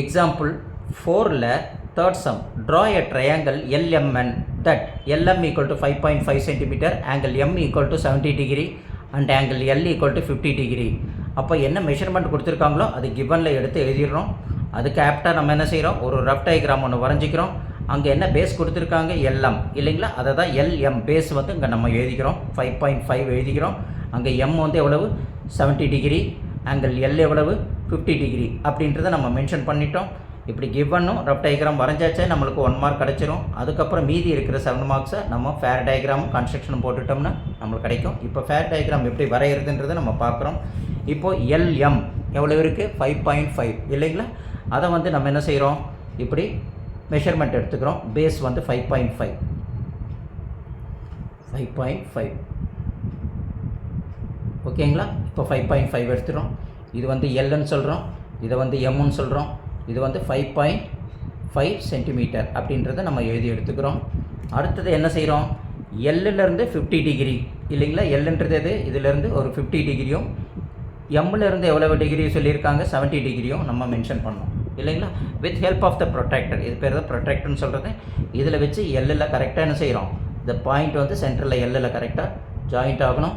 Example ஃபோரில் third sum draw a triangle L M N that L M equal to five point five centimetre angle M equal to seventy degree and angle L equal to fifty degree அப்போ என்ன measurement கொடுத்துருக்காங்களோ அது கிவனில் எடுத்து எழுதிடுறோம். அதுக்கு ஆப்டாக நம்ம என்ன செய்கிறோம் ஒரு ரஃப் டயக்ராம் ஒன்று வரைஞ்சிக்கிறோம். அங்கே என்ன பேஸ் கொடுத்துருக்காங்க? எல்எம் இல்லைங்களா? அதை தான் எல்எம் பேஸ் வந்து இங்கே நம்ம எழுதிக்கிறோம். ஃபைவ் பாயிண்ட் ஃபைவ் எழுதிக்கிறோம். அங்கே எம் வந்து எவ்வளவு? செவன்ட்டி டிகிரி ஆங்கிள் எல் எவ்வளவு? ஃபிஃப்டி டிகிரி அப்படின்றத நம்ம மென்ஷன் பண்ணிட்டோம். இப்படி கிவனும் ரப் டயக்ராம் வரைஞ்சாச்சே நம்மளுக்கு ஒன் மார்க் கிடச்சிரும். அதுக்கப்புறம் மீதி இருக்கிற செவன் மார்க்ஸை நம்ம ஃபேர் டயக்ராமும் கன்ஸ்ட்ரக்ஷன் போட்டுட்டோம்னா நம்மளுக்கு கிடைக்கும். இப்போ ஃபேர் டயக்ராம் எப்படி வரைகிறதுன்றதை நம்ம பார்க்குறோம். இப்போது எல்எம் எவ்வளோ இருக்குது ஃபைவ் பாயிண்ட் ஃபைவ் இல்லைங்களா? அதை வந்து நம்ம என்ன செய்கிறோம் இப்படி மெஷர்மெண்ட் எடுத்துக்கிறோம். பேஸ் வந்து five point five five point five ஓகேங்களா? இப்போ ஃபைவ் பாயிண்ட் ஃபைவ் எடுத்துகிறோம் இது வந்து எல்லுன்னு சொல்கிறோம் இதை வந்து எம்முன்னு சொல்கிறோம் இது வந்து ஃபைவ் பாயிண்ட் ஃபைவ் சென்டிமீட்டர் அப்படின்றத நம்ம எழுதி எடுத்துக்கிறோம். அடுத்தது என்ன செய்கிறோம் எல்லுலேருந்து ஃபிஃப்டி டிகிரி இல்லைங்களா? எல்லுன்றது எது? இதுலேருந்து ஒரு ஃபிஃப்டி டிகிரியும் எம்முலேருந்து எவ்வளவு டிகிரி சொல்லியிருக்காங்க? 70 டிகிரியும் நம்ம மென்ஷன் பண்ணோம். இல்லைங்களா? With help of the protractor இது பேர் தான் ப்ரொடெக்டர்னு சொல்கிறது இதில் வச்சு எல்லில் கரெக்டாக என்ன செய்கிறோம் இந்த பாயிண்ட் வந்து சென்டரில் எல்லில் கரெக்டாக ஜாயிண்ட் ஆகணும்.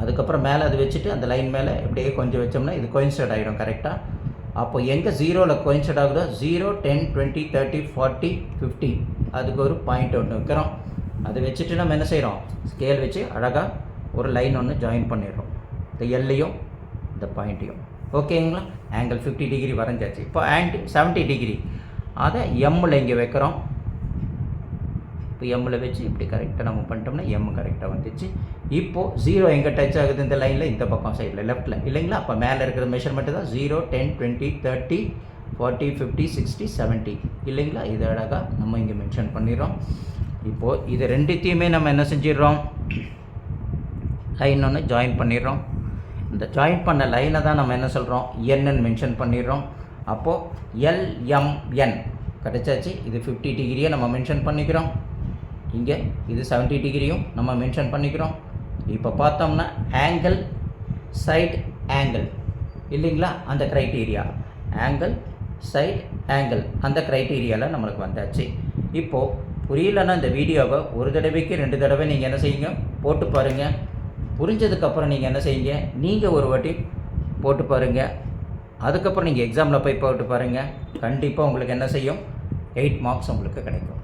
அதுக்கப்புறம் மேலே அது வச்சுட்டு அந்த லைன் மேலே இப்படியே கொஞ்சம் வச்சோம்னா இது கோயின்சைட் ஆகிடும் கரெக்டாக அப்போ எங்கே ஜீரோவில் கோயின்சைட் ஆகுதோ? Zero ten twenty thirty forty fifty அதுக்கு ஒரு பாயிண்ட் ஒன்று வைக்கிறோம். அதை வச்சுட்டு நம்ம என்ன செய்கிறோம் ஸ்கேல் வச்சு அழகாக ஒரு லைன் ஒன்று ஜாயின் பண்ணிடுறோம். இந்த எல்லையும் இந்த பாயிண்ட்டையும் ஓகேங்களா ஆங்கிள் ஃபிஃப்டி டிகிரி வரைஞ்சாச்சு. இப்போ ஆங்கிள் செவன்ட்டி டிகிரி அதை எம்மில் இங்கே வைக்கிறோம். இப்போ எம்மில் வச்சு இப்படி கரெக்டாக நம்ம பண்ணிட்டோம்னா எம் கரெக்டாக வந்துச்சு. இப்போது ஜீரோ எங்கே டச் ஆகுது இந்த லைனில் இந்த பக்கம் சைடில் லெஃப்ட்டில் இல்லைங்களா? அப்போ மேலே இருக்கிற மெஷர்மெண்ட்டு தான் zero ten twenty thirty forty fifty sixty seventy இல்லைங்களா? இது அழகாக நம்ம இங்கே மென்ஷன் பண்ணிடுறோம். இப்போது இது ரெண்டுத்தையுமே நம்ம என்ன செஞ்சிடுறோம்? லைன் ஒன்று ஜாயின் பண்ணிடுறோம். இந்த ஜாயின் பண்ண லைனை தான் நம்ம என்ன சொல்கிறோம் என்னன்னு மென்ஷன் பண்ணிடுறோம். அப்போது எல்எம்என் கிடச்சாச்சு. இது ஃபிஃப்டி டிகிரியை நம்ம மென்ஷன் பண்ணிக்கிறோம். இங்கே இது 70 டிகிரியும் நம்ம மென்ஷன் பண்ணிக்கிறோம். இப்போ பார்த்தோம்னா ஆங்கிள் சைட் ஆங்கிள் இல்லைங்களா? அந்த க்ரைட்டீரியா ஆங்கிள் சைட் ஆங்கிள் அந்த க்ரைட்டீரியாவில் நம்மளுக்கு வந்தாச்சு. இப்போது புரியலன்னா இந்த வீடியோவை ஒரு தடவைக்கு ரெண்டு தடவை நீங்கள் என்ன செய்யுங்க? போட்டு பாருங்கள் புரிஞ்சதுக்கப்புறம் நீங்கள் என்ன செய்யுங்க? நீங்கள் ஒரு வாட்டி போட்டு பாருங்கள் அதுக்கப்புறம் நீங்கள் எக்ஸாமில் போய் போட்டு பாருங்கள் கண்டிப்பாக உங்களுக்கு என்ன செய்யும்? எயிட் மார்க்ஸ் உங்களுக்கு கிடைக்கும்.